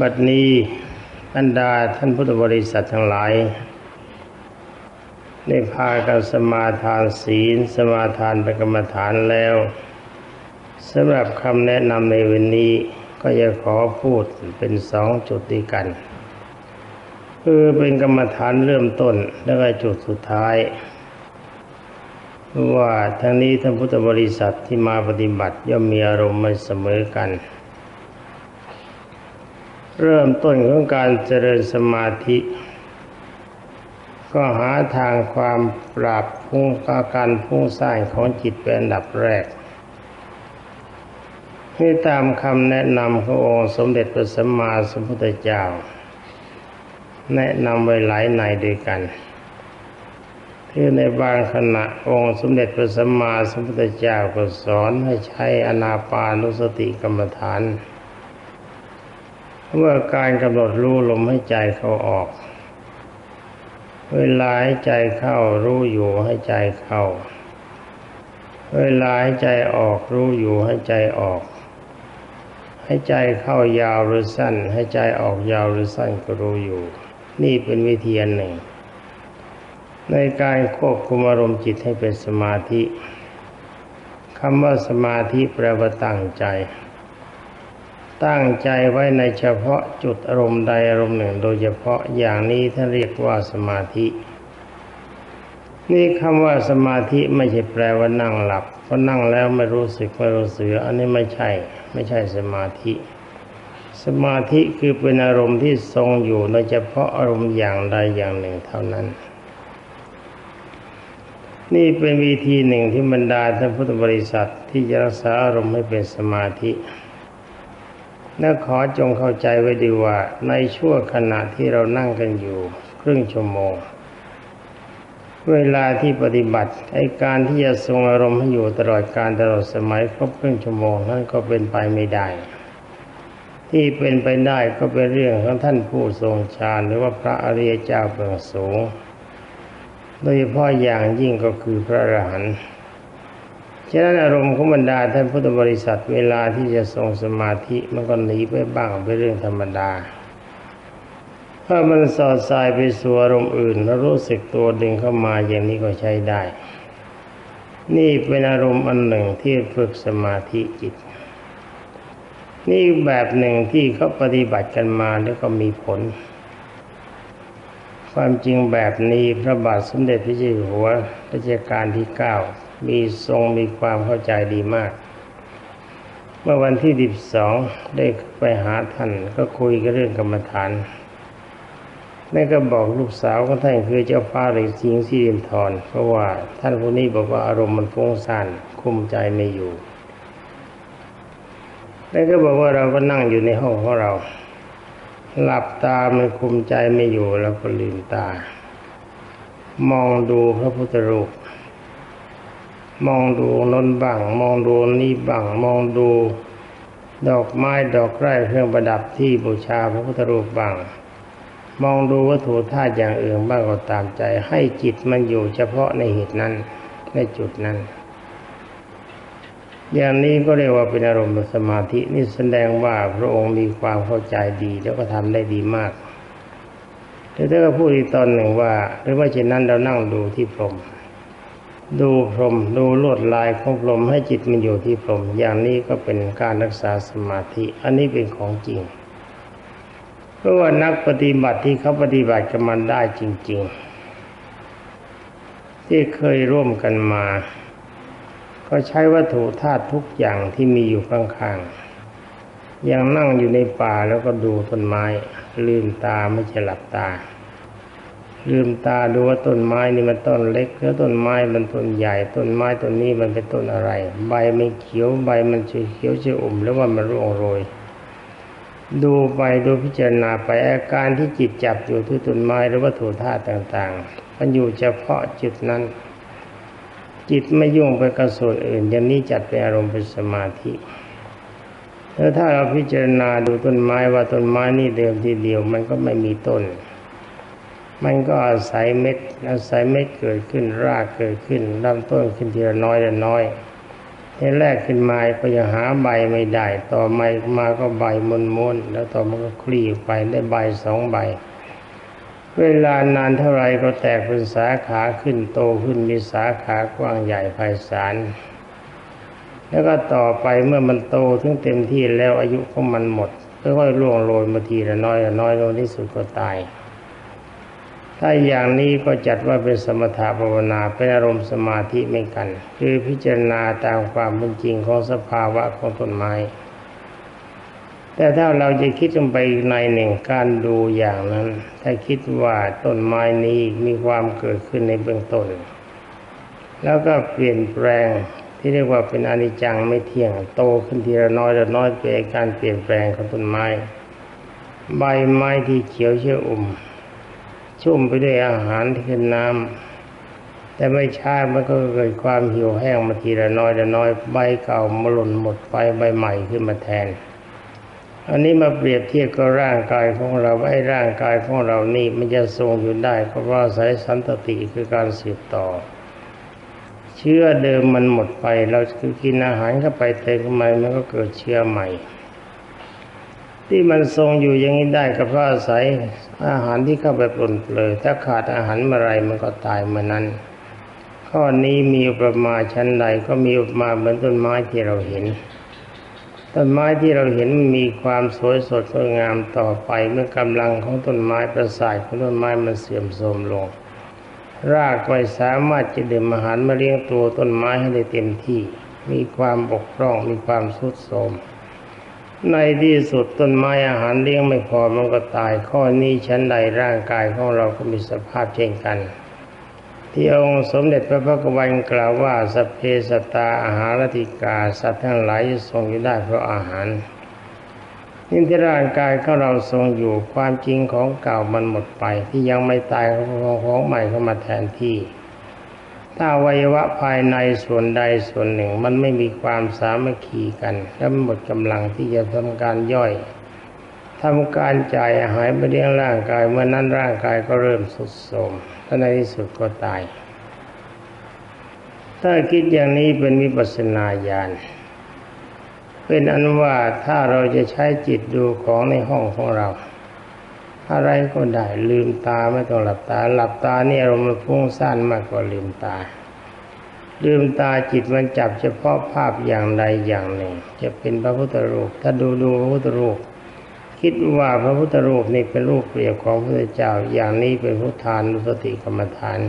บัดนี้บรรดาท่านพุทธบริษัททั้งหลาย ได้พากันสมาทานศีล สมาทานเป็นกรรมฐานแล้วสำหรับคำแนะนำในวันนี้ก็จะขอพูดเป็นสองจุดด้วยกัน คือเป็นกรรมฐานเริ่มต้นแล้วก็จุดสุดท้าย ว่าทั้งนี้ท่านพุทธบริษัทที่มาปฏิบัติย่อมมีอารมณ์ไม่เสมอกัน เริ่มต้นของการเจริญสมาธิ ก็หาทางความปราบพุ่งอาการพุ่งสร้างของจิตเป็นอันดับแรกนี่ตามคำแนะนำขององค์สมเด็จพระสัมมาสัมพุทธเจ้า แนะนำไว้หลายในด้วยกันคือในบางขณะองค์สมเด็จพระสัมมาสัมพุทธเจ้าก็สอนให้ใช้อนาปานุสติกรรมฐาน เมื่อการกำหนดรู้ลมให้ใจเขาออก เวลาให้ใจเข้ารู้อยู่ให้ใจเข้า เวลาให้ใจออกรู้อยู่ให้ใจออก ให้ใจเข้ายาวหรือสั้น ให้ใจออกยาวหรือสั้นก็รู้อยู่ นี่เป็นวิธีอันหนึ่ง ในการควบคุมอารมณ์จิตให้เป็นสมาธิคำว่าสมาธิแปลว่าตั้งใจ ตั้งใจไว้ในเฉพาะจุดอารมณ์ใดอารมณ์หนึ่ง โดยเฉพาะอย่างนี้ท่านเรียกว่าสมาธิ นี่คำว่าสมาธิไม่ใช่แปลว่านั่งหลับเพราะนั่งแล้วไม่รู้สึกไม่รู้สึกอันนี้ไม่ใช่ ไม่ใช่สมาธิ สมาธิคือเป็นอารมณ์ที่ทรงอยู่โดยเฉพาะอารมณ์อย่างใดอย่างหนึ่งเท่านั้นนี่เป็นวิธีหนึ่งที่บรรดาท่านพุทธบริษัทที่จะรักษาอารมณ์ให้เป็นสมาธิ และขอจงเข้าใจไว้ดีว่าในช่วงขณะที่เรานั่งกันอยู่ ครึ่งชั่วโมง เวลาที่ปฏิบัติไอการที่จะทรงอารมณ์ให้อยู่ตลอดการตลอดสมัยครบครึ่งชั่วโมงนั้นก็เป็นไปไม่ได้ ที่เป็นไปได้ก็เป็นเรื่องของท่านผู้ทรงฌานหรือว่าพระอริยเจ้าเบื้องสูง โดยเฉพาะอย่างยิ่งก็คือพระอรหันต์ ฉะนั้นอารมณ์ของบรรดาท่านพุทธบริษัทเวลาที่จะทรงสมาธิมันก็หนีไปบ้างเป็นเรื่องธรรมดาถ้ามันสอดสายไปสู่อารมณ์อื่น แล้วรู้สึกตัวดึงเข้ามาอย่างนี้ก็ใช้ได้ นี่เป็นอารมณ์อันหนึ่งที่ฝึกสมาธิจิต นี่แบบหนึ่งที่เขาปฏิบัติกันมาแล้วก็มีผล ความจริงแบบนี้พระบาทสมเด็จพระเจ้าอยู่หัวรัชกาลที่เก้า มีทรงมีความเข้าใจดีมาก เมื่อวันที่ดิบสองได้ไปหาท่านก็คุยกันเรื่องกรรมฐานแม่ก็บอกลูกสาวของท่านคือเจ้าฟ้าเหล็กสิงสีริมทรเพราะว่าท่านผู้นี้บอกว่าอารมณ์มันฟุ้งซ่านคุมใจไม่อยู่แม่ก็บอกว่าเราก็นั่งอยู่ในห้องของเรา หลับตามันคุมใจไม่อยู่แล้วก็ลืมตา มองดูพระพุทธรูป มองดูนนบังมองดูนี่บังมองดู ดอกไม้ดอกไร่เครื่องประดับที่บูชาพระพุทธรูปบังมองดูวัตถุธาตุอย่างอื่นบ้างก็ตามใจ ให้จิตมันอยู่เฉพาะในเหตุนั้นในจุดนั้น อย่างนี้ก็เรียกว่าเป็นอารมณ์สมาธินี่แสดงว่าพระองค์มีความเข้าใจดี แล้วก็ทำได้ดีมากแต่ถ้าก็พูดอีกตอนหนึ่งว่าหรือว่าเช่นนั้นเรานั่งดูที่พรหม ดูพรมดูลวดลายของพรมให้จิตมันอยู่ที่พรมอย่างนี้ก็เป็นการรักษาสมาธิ อันนี้เป็นของจริง เพราะว่านักปฏิบัติที่เขาปฏิบัติกันมันได้จริง ๆ ที่เคยร่วมกันมา ก็ใช้วัตถุธาตุทุกอย่างที่มีอยู่ข้างๆอย่างนั่งอยู่ในป่าแล้วก็ดูต้นไม้ ลืมตาไม่ใช่หลับตา ลืมตาดูว่าต้นไม้นี่มันต้นเล็กแล้วต้นไม้มันต้นใหญ่ต้นไม้ต้นนี้มันเป็นต้นอะไร ใบไม่เขียวใบมันเขียวเฉอมแล้วว่ามันร่วงโรย ดูไปดูพิจารณาไปอาการที่จิตจับอยู่ที่ต้นไม้หรือวัตถุธาตุต่างๆ มันอยู่เฉพาะจุดนั้น จิตไม่ยุ่งไปกับส่วนอื่นอย่างนี้จัดเป็นอารมณ์เป็นสมาธิแล้วถ้าเราพิจารณาดูต้นไม้ว่าต้นไม้นี่เดิมทีเดียวมันก็ไม่มีต้น มันก็อาศัยเม็ด อาศัยเม็ดเกิดขึ้นรากเกิดขึ้นลำต้นขึ้นทีละน้อยละน้อยทีแรกขึ้นมาก็ยังหาใบไม่ได้ ต่อมามาก็ใบม้วนๆแล้วต่อมาก็คลี่ไปได้ใบสองใบ เวลานานเท่าไรก็แตกเป็นสาขาขึ้นโตขึ้นมีสาขากว้างใหญ่ไพศาลแล้วก็ต่อไปเมื่อมันโตถึงเต็มที่แล้วอายุของมันหมดค่อยๆร่วงโรยมาทีละน้อยละน้อยลงที่สุดก็ตาย ถ้าอย่างนี้ก็จัดว่าเป็นสมถะภาวนาเป็นอารมณ์สมาธิไม่กัน คือพิจารณาตามความเป็นจริงของสภาวะของต้นไม้ แต่ถ้าเราจะคิดลงไปในหนึ่งการดูอย่างนั้น ถ้าคิดว่าต้นไม้นี้มีความเกิดขึ้นในเบื้องต้น แล้วก็เปลี่ยนแปลงที่เรียกว่าเป็นอนิจจังไม่เที่ยงโตขึ้นทีละน้อยละน้อยเป็นการเปลี่ยนแปลงของต้นไม้ ใบไม้ที่เขียวเชื่ออุ่ม ชุ่มไปด้วยอาหารที่เป็นน้ำแต่ไม่ช้ามันก็เกิดความหี่ยวแห้งมาทีละน้อยละน้อยใบเก่ามาหล่นหมดไปใบใหม่ขึ้นมาแทน อันนี้มาเปรียบเทียบกับร่างกายของเราไอ้ร่างกายของเรานี่มันจะทรงอยู่ได้ก็เพราะอาศัยสันตติคือการสืบต่อเชื้อเดิมมันหมดไป เราคือกินอาหารเข้าไปเต็มเข้ามมันก็เกิดเชื้อใหม่ ที่มันทรงอยู่อย่างนี้ได้ก็เพราะอาศัยอาหารที่เข้าไปปนเปลือยถ้าขาดอาหารเมื่อไรมันก็ตายเมื่อนั้น ข้อนี้มีประมาณชั้นใดก็มีอุปมาเหมือนต้นไม้ที่เราเห็นต้นไม้ที่เราเห็นมีความสวยสดงดงามต่อไปเมื่อกำลังของต้นไม้ประสาทของต้นไม้มันเสื่อมโทรมลง รากไม่สามารถจะดื่มอาหารมาเลี้ยงตัวต้นไม้ให้ได้เต็มที่ มีความบกพร่องมีความทรุดโทรม ในที่สุดต้นไม้อาหารเลี้ยงไม่พอมันก็ตาย ข้อนี้ชั้นใดร่างกายของเราก็มีสภาพเช่นกัน ที่องค์สมเด็จพระพุทธวันกล่าวว่าสเพสตาอาหารติกาสัตว์ทั้งหลายทรงอยู่ได้เพราะอาหารนี่ที่ร่างกายของเราทรงอยู่ความจริงของเก่ามันหมดไป ที่ยังไม่ตายของของใหม่เข้ามาแทนที่ ถ้าวัยวะภายในส่วนใดส่วนหนึ่ง มันไม่มีความสามัคคีกัน และหมดกำลังที่จะทำการย่อยทำการจ่ายอาหารไปเลี้ยงร่างกายเมื่อนั้นร่างกายก็เริ่มสุดโทรมและในที่สุดก็ตาย ถ้าคิดอย่างนี้เป็นวิปัสสนาญาณเป็นอันว่าถ้าเราจะใช้จิตดูของในห้องของเรา อะไรก็ได้ลืมตาไม่ต้องหลับตา หลับตานี่อารมณ์มันฟุ้งซ่านมากกว่าลืมตา ลืมตาจิตมันจับเฉพาะภาพอย่างใดอย่างหนึ่ง จะเป็นพระพุทธรูป ถ้าดูดูพระพุทธรูป คิดว่าพระพุทธรูปนี่เป็นรูปเปรียบของพระเจ้าอย่างนี้เป็นพุทธานุสติกรรมฐาน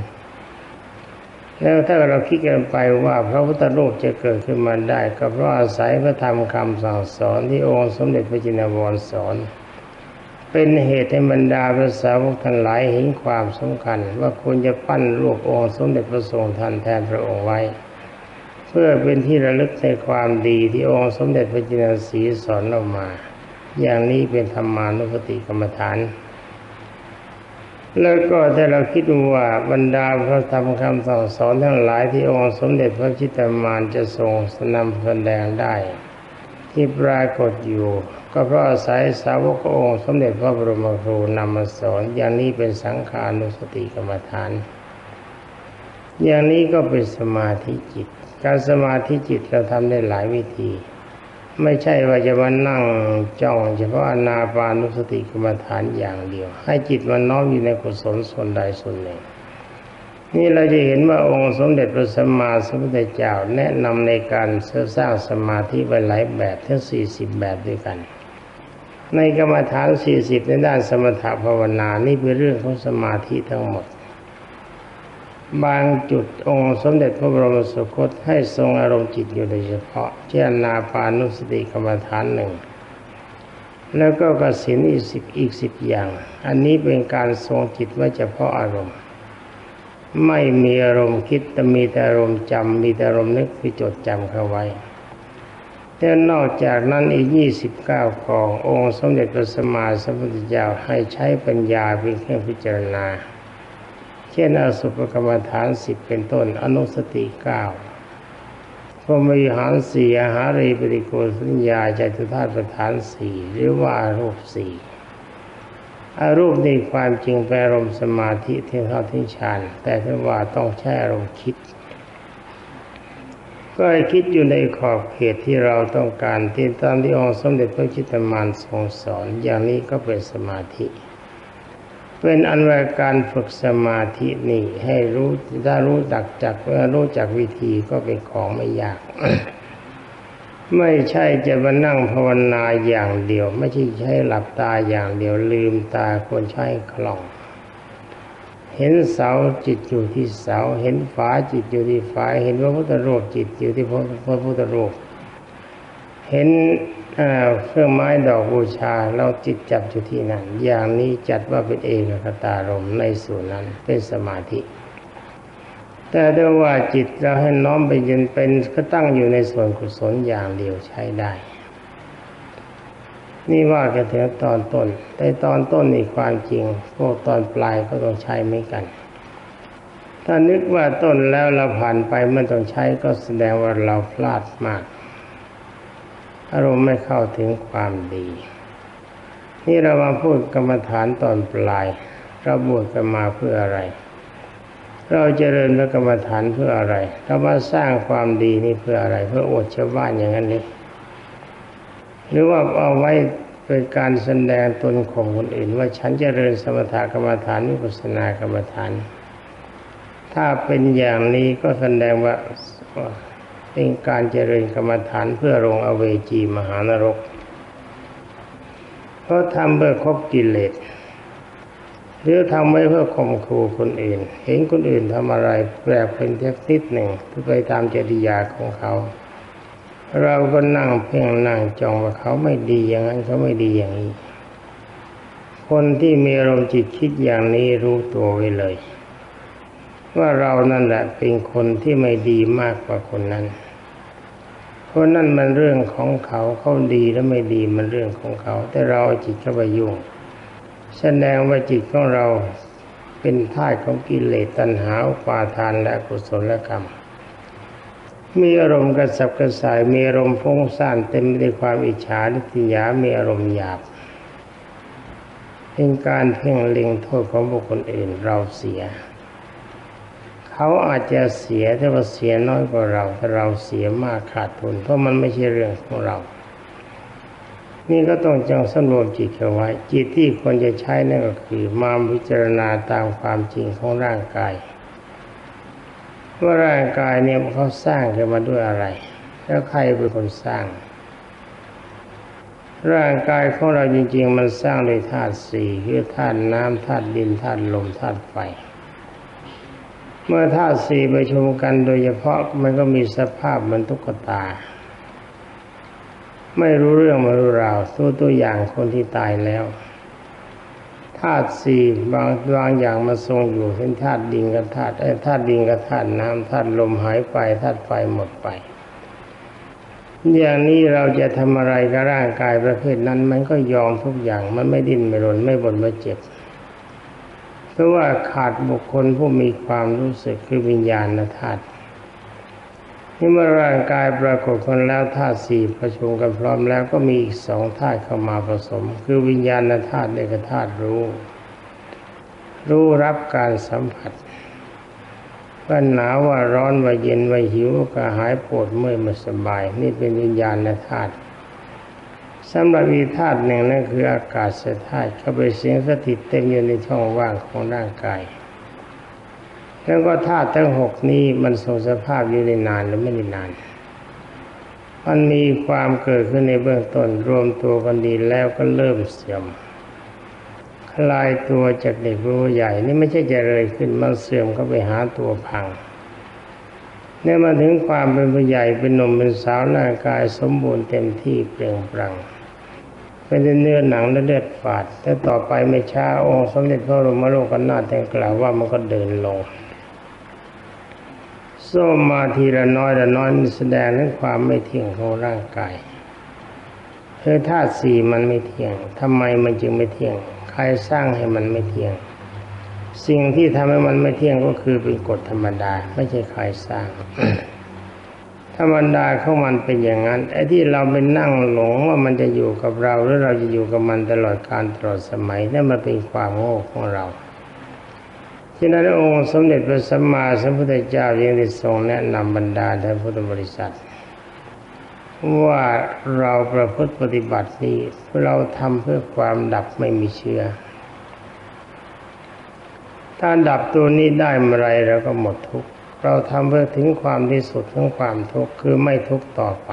แล้วถ้าเราคิดกันไปว่าพระพุทธรูปจะเกิดขึ้นมาได้ ก็เพราะอาศัยพระธรรมคำสั่งสอนที่องค์สมเด็จพระจินวรสอน เป็นเหตุให้บรรดาพระสาวกทั้งหลายเห็นความสำคัญ ว่าควรจะปั้นรูปองค์สมเด็จพระทรงทันแทนพระองค์ไว้ เพื่อเป็นที่ระลึกในความดีที่องค์สมเด็จพระจินสีสอนเรามา อย่างนี้เป็นธรรมานุสติกรรมฐาน แล้วก็ถ้าเราคิดว่าบรรดาพระธรรมคำสั่งสอนทั้งหลายที่องค์สมเด็จพระจิตรมานจะทรงสนำแสดงได้ ที่ปรากฏอยู่ ก็เพราะอาศัยสาวกองค์สมเด็จพระบรมครูนำมาสอนอย่างนี้เป็นสังขานุสติกรรมฐาน อย่างนี้ก็เป็นสมาธิจิต การสมาธิจิตเราทำได้หลายวิธี ไม่ใช่ว่าจะมานั่งจ้อง เฉพาะอนาปานุสติกรรมฐานอย่างเดียว ให้จิตมันน้อมอยู่ในกุศลส่วนใดส่วนหนึ่งนี่เราจะเห็นว่าองค์สมเด็จพระสัมมาสัมพุทธเจ้าแนะนำในการสร้างสมาธิไว้หลายแบบทั้งสี่สิบแบบด้วยกัน ในกรรมฐานสี่สิบในด้านสมถภาวนา นี่เป็นเรื่องของสมาธิทั้งหมด บางจุดองค์สมเด็จพระบรมสุคตให้ทรงอารมณ์จิตอยู่โดยเฉพาะ เช่นนาปานุสติกรรมฐานหนึ่ง แล้วก็กสินอีกสิบอีกสิบอย่าง อันนี้เป็นการทรงจิตไว้เฉพาะอารมณ์ ไม่มีอารมณ์คิดแต่มีแต่อารมณ์จำมีแต่อารมณ์นึกคือจดจำเข้าไว้ แต่นอกจากนั้นอีกยี่สิบเก้าององค์สมเด็จพระสัมมาสัมพุทธเจ้าให้ใช้ปัญญาเป็นเครื่องพิจารณา เช่นอสุภกรรมฐานสิบเป็นต้น อนุสติเก้าพรมวิหารสี่อาหารีปฏิโกสัญญาจตุธาตุประธานสี่หรือว่ารูปสี่อารูปในความจริงแปลอารมสมาธิเท่าที่ฌานแต่ถ้าว่าต้องใช้อารมณ์คิด ก็ให้คิดอยู่ในขอบเขตที่เราต้องการที่ตามที่องค์สมเด็จพระจิตรมานทรงสอนอย่างนี้ก็เป็นสมาธิ เป็นอันว่าการฝึกสมาธินี่ให้รู้ถ้ารู้จักจักรู้จักวิธีก็เป็นของไม่ยากไม่ใช่จะมานั่งภาวนาอย่างเดียว ไม่ใช่ใช้หลับตาอย่างเดียวลืมตาควรใช้คล่อง เห็นเสาจิตอยู่ที่เสา เห็นฝาจิตอยู่ที่ฝาเห็นพระพุทธรูปจิตอยู่ที่พระพุทธรูปเห็นเครื่องไม้ดอกบูชาเราจิตจับอยู่ที่นั่นอย่างนี้จัดว่าเป็นเอกคตารมในส่วนนั้นเป็นสมาธิ แต่ด้วยว่าจิตเราให้น้อมไปยืนเป็นก็ตั้งอยู่ในส่วนกุศลอย่างเดียวใช้ได้ นี่ว่ากันถึงตอนต้น แต่ตอนต้นนี่ความจริงพวกตอนปลายก็ต้องใช้ไม่กัน ถ้านึกว่าต้นแล้วเราผ่านไปไม่ต้องใช้ก็แสดงว่าเราพลาดมาก อารมณ์ไม่เข้าถึงความดี นี่เรามาพูดกรรมฐานตอนปลายเราบวชกันมาเพื่ออะไร เราเจริญพระกรรมฐานเพื่ออะไรเรามาสร้างความดีนี่เพื่ออะไร เพื่ออดชาวบ้านอย่างนั้นนี่ หรือว่าเอาไว้เป็นการแสดงตนของคนอื่น ว่าฉันเจริญสมถกรรมฐานวิปัสสนากรรมฐาน ถ้าเป็นอย่างนี้ก็แสดงว่าเป็นการเจริญกรรมฐานเพื่อลงอเวจีมหานรก เพราะทำเพื่อครบกิเลสหรือทำไว้เพื่อข่มขู่คนอื่น เห็นคนอื่นทำอะไรแปลกเป็นเทคนิคหนึ่งไปตามจริยาของเขา เราก็นั่งเพ่งนั่งจองว่าเขาไม่ดีอย่างนั้นเขาไม่ดีอย่างนี้ คนที่มีอารมณ์จิตคิดอย่างนี้รู้ตัวไว้เลย ว่าเรานั่นแหละเป็นคนที่ไม่ดีมากกว่าคนนั้น เพราะนั่นมันเรื่องของเขาเขาดีและไม่ดีมันเรื่องของเขา แต่เราจิตเข้าไปยุ่ง แสดงว่าจิตของเราเป็นท่าของกิเลสตัณหาปาทานและกุศลกรรม มีอารมณ์กระสับกระส่ายมีอารมณ์ฟุ้งซ่านเต็มไปด้วยความอิจฉาทิฏยามีอารมณ์หยาบเป็นการเพ่งเล็งโทษของบุคคลอื่นเราเสีย เขาอาจจะเสียแต่ว่าเสียน้อยกว่าเราแต่เราเสียมากขาดทุนเพราะมันไม่ใช่เรื่องของเรา นี่ก็ต้องจังสำรวมจิตเอาไว้ จิตที่ควรจะใช้นั่นก็คือ มาพิจารณาตามความจริงของร่างกาย ว่าร่างกายเนี่ยเขาสร้างขึ้นมาด้วยอะไร แล้วใครเป็นคนสร้าง ร่างกายของเราจริง ๆ มันสร้างโดยธาตุสี่คือธาตุน้ำธาตุดินธาตุลมธาตุไฟ เมื่อธาตุสี่ประชุมกันโดยเฉพาะมันก็มีสภาพเหมือนตุ๊กตา ไม่รู้เรื่องไม่รู้ราวตัวตัวอย่างคนที่ตายแล้ว ธาตุสี่บางบางอย่างมาทรงอยู่เช่นธาตุดินกับธาตุไอ้ธาตุดินกับธาตุน้ำธาตุลมหายไปธาตุไฟหมดไป อย่างนี้เราจะทำอะไรกับร่างกายประเภทนั้น มันก็ยอมทุกอย่างมันไม่ดิ้นไม่รนไม่บ่นไม่เจ็บเพราะว่าขาดบุคคลผู้มีความรู้สึกคือวิญญาณธาตุ นี่เมื่อร่างกายปรากฏคนแล้วธาตุสี่ประชุมกันพร้อมแล้วก็มีอีกสองธาตุเข้ามาผสม คือวิญญาณธาตุเอกธาตุรู้ รู้รับการสัมผัสว่าหนาวว่าร้อนว่าเย็นว่าหิวก็หายปวดเมื่อยมาสบาย นี่เป็นวิญญาณธาตุสำหรับอีธาตุหนึ่งนั่นคืออากาศธาตุเข้าไปเสียงสถิตเต็มอยู่ในช่องว่างของร่างกาย แล้วก็ธาตุทั้งหกนี้มันทรงสภาพอยู่ในนานหรือไม่ได้นาน มันมีความเกิดขึ้นในเบื้องต้นรวมตัวกันดีแล้วก็เริ่มเสื่อม คลายตัวจากเด็กรู้ใหญ่นี่ไม่ใช่จะเลยขึ้นมันเสื่อมก็ไปหาตัวพังเนี่ยมาถึงความเป็นผู้ใหญ่เป็นหนุ่มเป็นสาวร่างกายสมบูรณ์เต็มที่เปล่งปลั่งเป็นเนื้อหนังและเลือดฝาดแต่ต่อไปไม่ช้าองค์สมเด็จพระบรมโลกนาถแต่กล่าวว่ามันก็เดินลง ส้มมาทีละน้อยละน้อยแสดงถึงความไม่เที่ยงของร่างกายเออธาตุสี่มันไม่เที่ยงทำไมมันจึงไม่เที่ยง ใครสร้างให้มันไม่เที่ยง สิ่งที่ทำให้มันไม่เที่ยงก็คือเป็นกฎธรรมดา ไม่ใช่ใครสร้างธรรมดาของมันเป็นอย่างนั้นไอ้ที่เราไปนั่งหลงว่ามันจะอยู่กับเราหรือเราจะอยู่กับมันตลอดการตลอดสมัยนั่นมันเป็นความโง่ของเรา ฉะนั้นองค์สมเด็จพระสัมมาสัมพุทธเจ้ายังได้ทรงแนะนำบรรดาท่านพุทธบริษัท ว่าเราประพฤติปฏิบัตินี้เราทำเพื่อความดับไม่มีเชื้อถ้าดับตัวนี้ได้เมื่อไรเราก็หมดทุกข์เราทำเพื่อถึงความที่สุดของความทุกข์คือไม่ทุกข์ต่อไป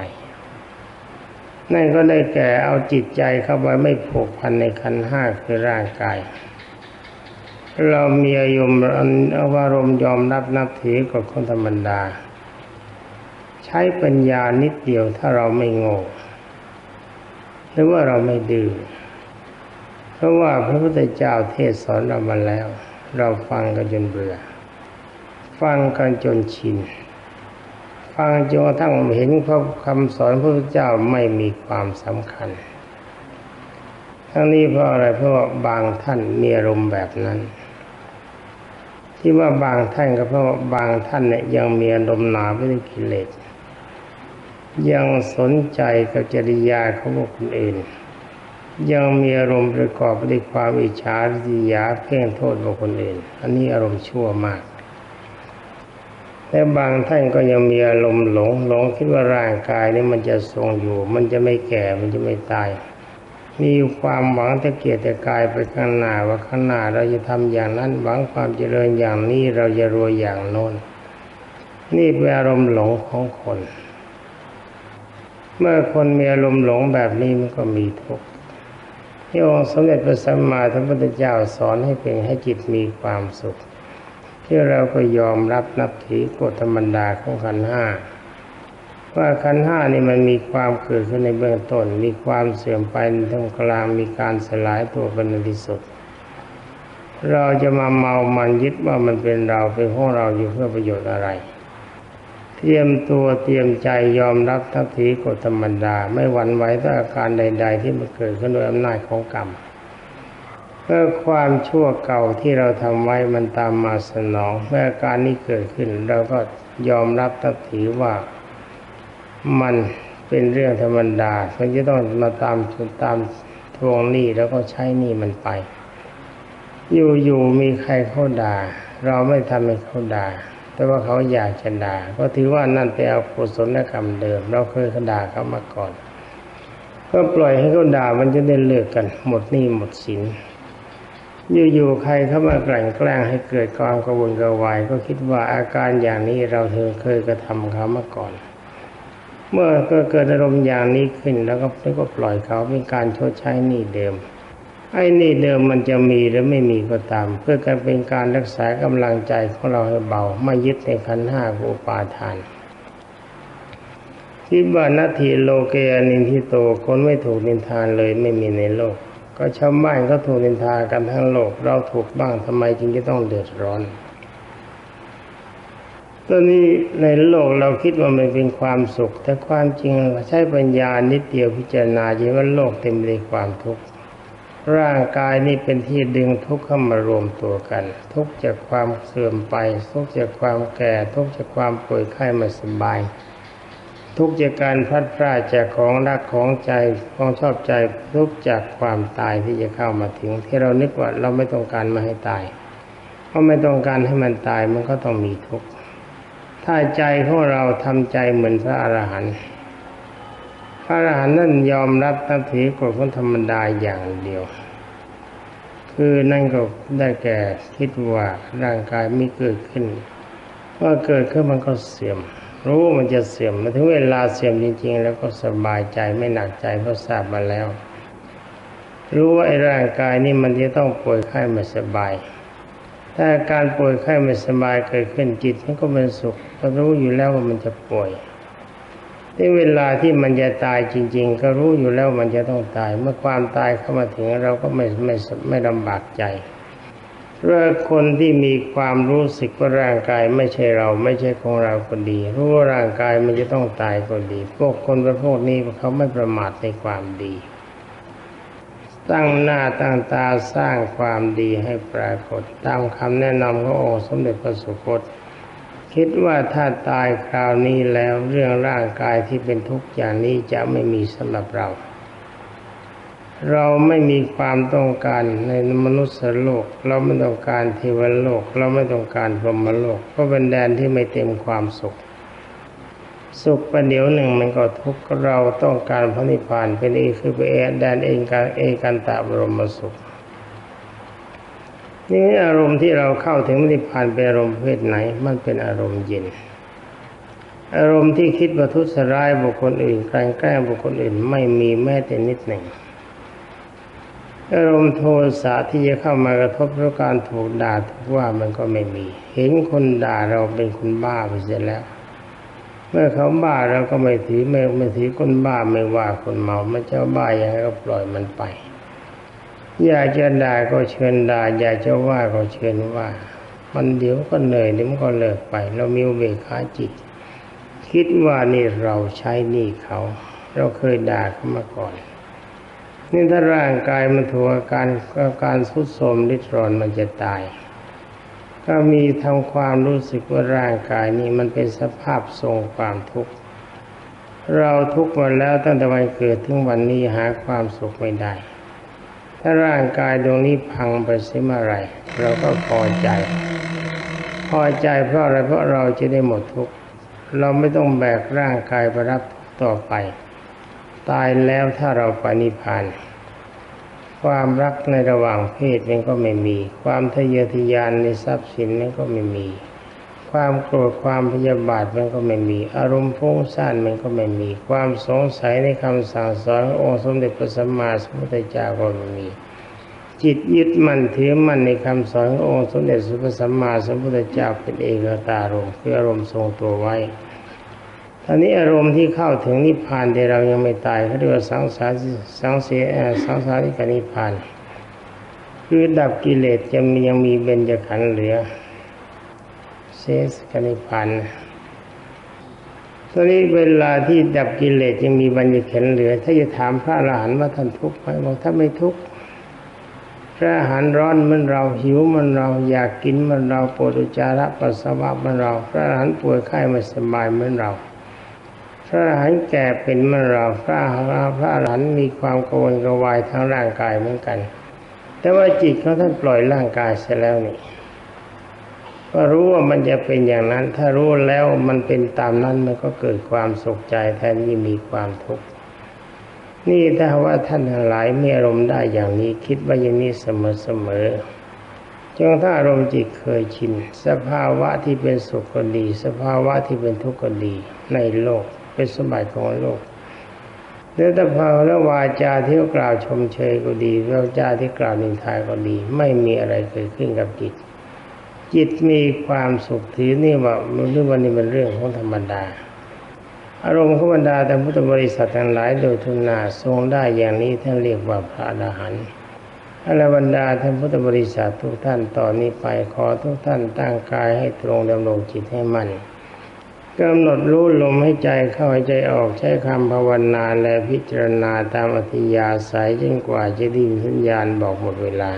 นั่นก็ได้แก่เอาจิตใจเข้าไปไม่ผูกพันในขันห้าคือร่างกาย เรามีอารมณ์อารมณ์ยอมรับนับถือกับคนธรรมดา ใช้ปัญญานิดเดียวถ้าเราไม่โง่หรือว่าเราไม่ดื้อเพราะว่าพระพุทธเจ้าเทศสอนเรามาแล้ว เราฟังกันจนเบื่อ ฟังกันจนชินฟังจนกระทั่งเห็นพระคำสอนพระพุทธเจ้าไม่มีความสำคัญทั้งนี้เพราะอะไรเพราะบางท่านมีอารมณ์แบบนั้น ที่ว่าบางท่านก็เพราะบางท่านเนี่ยยังมีอารมณ์หนาไปด้กิเลสยังสนใจกับจริยาของบุคคลอื่น ยังมีอารมณ์ประกอบไปด้วยความอิจฉาริษยาเพ่งโทษบุคคลอื่น อันนี้อารมณ์ชั่วมากแต่บางท่านก็ยังมีอารมณ์หลงหลงคิดว่าร่างกายนี้มันจะทรงอยู่ มันจะไม่แก่มันจะไม่ตาย มีความหวังตะเกียกตะกายไปข้างหน้าว่าข้างหน้าเราจะทำอย่างนั้น หวังความเจริญอย่างนี้เราจะรวยอย่างโน้น นี่เป็นอารมณ์หลงของคน เมื่อคนมีอารมณ์หลงแบบนี้มันก็มีทุกข์ที่องค์สมเด็จพระสัมมาสัมพุทธเจ้าสอนให้เป็นให้จิตมีความสุข ที่เราก็ยอมรับนับถือกฎธรรมดาของขันห้า ว่าขันห้านี่มันมีความเกิดขึ้นในเบื้องต้น มีความเสื่อมไปตรงกลางมีการสลายตัวเป็นที่สุด เราจะมาเมามันยึดว่ามันเป็นเราเป็นของเราอยู่เพื่อประโยชน์อะไร เตรียมตัวเตรียมใจยอมรับทัพทีกฎธรรมดา ไม่หวั่นไหวต่ออาการใด ๆ ที่มันเกิดขึ้นโดยอำนาจของกรรมเมื่อความชั่วเก่าที่เราทำไว้มันตามมาสนอง เมื่อการนี้เกิดขึ้น เราก็ยอมรับทัพทีว่า มันเป็นเรื่องธรรมดามันจะต้องมาตามตามทวงหนี้แล้วก็ใช้หนี้มันไป อยู่ๆมีใครเขาด่า เราไม่ทำให้เขาด่า แต่ว่าเขาอยากจะด่าก็ถือว่านั่นเป็นอกุศลกรรมเดิม เราเคยเขาด่าเขามาก่อน ก็ปล่อยให้เขาด่ามันจะได้เลิกกัน หมดหนี้หมดสินอยู่ๆใครเข้ามากลั่นแกล้งให้เกิดความกระวนกระวาย ก็คิดว่าอาการอย่างนี้เราเธอเคยกระทำเขามาก่อน เมื่อก็เกิดอารมณ์อย่างนี้ขึ้นแล้วก็แล้วก็ปล่อยเขาเป็นการชดใช้หนี้เดิมไอ้นี่เดิมมันจะมีหรือไม่มีก็ตาม เพื่อการเป็นการรักษากำลังใจของเราให้เบาไม่ยึดในขันห้าอุปาทานที่บ้านาทีโลเกอนินทิโตคนไม่ถูกนินทานเลยไม่มีในโลก ก็ชาวบ้านก็ถูกนินทากันทั้งโลก เราถูกบ้างทำไมจึงจะต้องเดือดร้อน ตอนนี้ในโลกเราคิดว่ามันเป็นความสุข แต่ความจริงใช้ปัญญานิดเดียวพิจารณาจะว่าโลกเต็มไปด้วยความทุกข์ร่างกายนี่เป็นที่ดึงทุกข์เข้ามารวมตัวกัน ทุกข์จากความเสื่อมไป ทุกข์จากความแก่ ทุกข์จากความป่วยไข้ไม่สบาย ทุกข์จากการพลัดพรากจากของรักของใจของชอบใจทุกข์จากความตายที่จะเข้ามาถึง ที่เรานึกว่าเราไม่ต้องการมาให้ตายเพราะไม่ต้องการให้มันตายมันก็ต้องมีทุกข์ ถ้าใจของเราทำใจเหมือนพระอรหันต์พระอรหันต์นั่นยอมรับนับถือกฎของธรรมดาอย่างเดียว คือนั่นก็ได้แก่คิดว่าร่างกายไม่เกิดขึ้นว่าเกิดขึ้นมันก็เสื่อม รู้มันจะเสื่อมมาถึงเวลาเสื่อมจริง ๆ แล้วก็สบายใจไม่หนักใจเพราะทราบมาแล้ว รู้ว่าไอ้ร่างกายนี่มันจะต้องป่วยไข้ไม่สบาย ถ้าการป่วยไข้ไม่สบายเกิดขึ้นจิตมันก็เป็นสุขก็รู้อยู่แล้วว่ามันจะป่วยที่เวลาที่มันจะตายจริง ๆ ก็รู้อยู่แล้วมันจะต้องตาย เมื่อความตายเข้ามาถึงเราก็ไม่ไม่ไม่ลำบากใจเพราะคนที่มีความรู้สึกว่าร่างกายไม่ใช่เราไม่ใช่ของเราก็ดี รู้ว่าร่างกายมันจะต้องตายก็ดี พวกคนประเภทนี้เขาไม่ประมาทในความดี ตั้งหน้าตั้งตาสร้างความดีให้ปรากฏ ตามคำแนะนำขององค์สมเด็จพระสุคต คิดว่าถ้าตายคราวนี้แล้วเรื่องร่างกายที่เป็นทุกข์อย่างนี้จะไม่มีสำหรับเรา เราไม่มีความต้องการในมนุษย์โลก เราไม่ต้องการเทวโลก เราไม่ต้องการพรหมโลก เพราะเป็นแดนที่ไม่เต็มความสุข สุขประเดี๋ยวหนึ่งมันก็ทุกข์เราต้องการพระนิพพานเป็นเอคือเป็นแดนเองการเอกันตะบรมสุขนี่อารมณ์ที่เราเข้าถึงพระนิพพานเป็นอารมณ์เพศไหน มันเป็นอารมณ์เย็น อารมณ์ที่คิดประทุษร้ายบุคคลอื่นกลั่นแกล้งบุคคลอื่นไม่มีแม้แต่นิดหนึ่ง อารมณ์โทสะที่จะเข้ามากระทบเพราะการถูกด่าถูกว่ามันก็ไม่มี เห็นคนด่าเราเป็นคนบ้าไปเสียแล้ว เมื่อเขาบ้าเราก็ไม่ถือไม่ไม่ถือคนบ้าไม่ว่าคนเมามันจะบ้าย่างไรก็ปล่อยมันไปอยากจะด่าก็เชิญด่าอยากจะว่าก็เชิญว่า มันเดี๋ยวก็เหนื่อยเดี๋ยวมันก็เลิกไป เรามีเบกขาจิต คิดว่านี่เราใช้หนี่เขา เราเคยด่าเขามาก่อน นี่ถ้าร่างกายมันถูกอาการอาการสุดโทมริดรอนมันจะตาย ก็มีทำความรู้สึกว่าร่างกายนี้มันเป็นสภาพทรงความทุกข์เราทุกข์มาแล้วตั้งแต่วันเกิดถึงวันนี้หาความสุขไม่ได้ ถ้าร่างกายดวงนี้พังไปเสียเมื่อไรเราก็พอใจ พอใจเพราะอะไรเพราะเราจะได้หมดทุกข์เราไม่ต้องแบกร่างกายไปรับทุกข์ต่อไป ตายแล้วถ้าเราปนิพพาน ความรักในระหว่างเพศมันก็ไม่มี ความทะเยอทะยานในทรัพย์สินมันก็ไม่มี ความโกรธความพยาบาทมันก็ไม่มี อารมณ์ฟุ้งซ่านมันก็ไม่มี ความสงสัยในคำสั่งสอนขององค์สมเด็จพระสัมมาสัมพุทธเจ้าก็ไม่มี จิตยึดมั่นถือมั่นในคำสอนขององค์สมเด็จพระสัมมาสัมพุทธเจ้าเป็นเอกตารมณ์คืออารมณ์ทรงตัวไว้ ตอนนี้อารมณ์ที่เข้าถึงนิพพานแต่เรายังไม่ตายเขาเรียกว่าสังสารสังเสียสังสาริกนิพพาน คือดับกิเลสจะมียังมีเบญจขันธ์เหลือ เสสกนิพพานตอนนี้เวลาที่ดับกิเลสยังมีบรรยขันธ์เหลือ ถ้าจะถามพระอรหันต์ว่าท่านทุกข์ไหมบอกถ้าไม่ทุกข์พระอาหารร้อนเหมันเราหิวเหมันเราอยากกินเหมันเราปวดอุจจาระปัสสาวะเหมันเรา พระอรหันต์ป่วยไข้ไม่สบายเหมือนเรา พระอรหันต์แก่เป็นเหมันเราพระหันต์พระอรหันต์มีความกวนกระวายทางร่างกายเหมือนกัน แต่ว่าจิตเขาท่านปล่อยร่างกายเสียแล้วนี่ก็รู้ว่ามันจะเป็นอย่างนั้น ถ้ารู้แล้วมันเป็นตามนั้นมันก็เกิดความสุขใจแทนที่มีความทุกข์นี่ถ้าว่าท่านหลายมีอารมณ์ได้อย่างนี้คิดว่าอย่างนี้เสมอๆจนถ้าอารมณ์จิตเคยชิน สภาวะที่เป็นสุขก็ดี สภาวะที่เป็นทุกข์ก็ดีในโลก เป็นสมบัติของโลกเนื้อตะภาและวาจาที่กล่าวชมเชยก็ดีวาจาที่กล่าวนินทาก็ดี ไม่มีอะไรเกิดขึ้นกับจิต จิตมีความสุขถือนี่ว่ามันเรื่องวันนี้เป็นเรื่องของธรรมดา อารมณ์ของบรรดาแต่พุทธบริษัททั้งหลายโดยทุนนาทรงได้อย่างนี้ท่านเรียกว่าพระอรหันต์อรบรรดาท่านพุทธบริษัททุกท่านต่อนนี้ไปขอทุกท่านตั้งกายให้ตรงดำรงจิตให้มั่น กำหนดรู้ลมให้ใจเข้าใใจออกใช้คำภาวนาและพิจารณาตามอธิยาศัยจนกว่าจะไดิ้นสัญญาณบอกหมดเวลา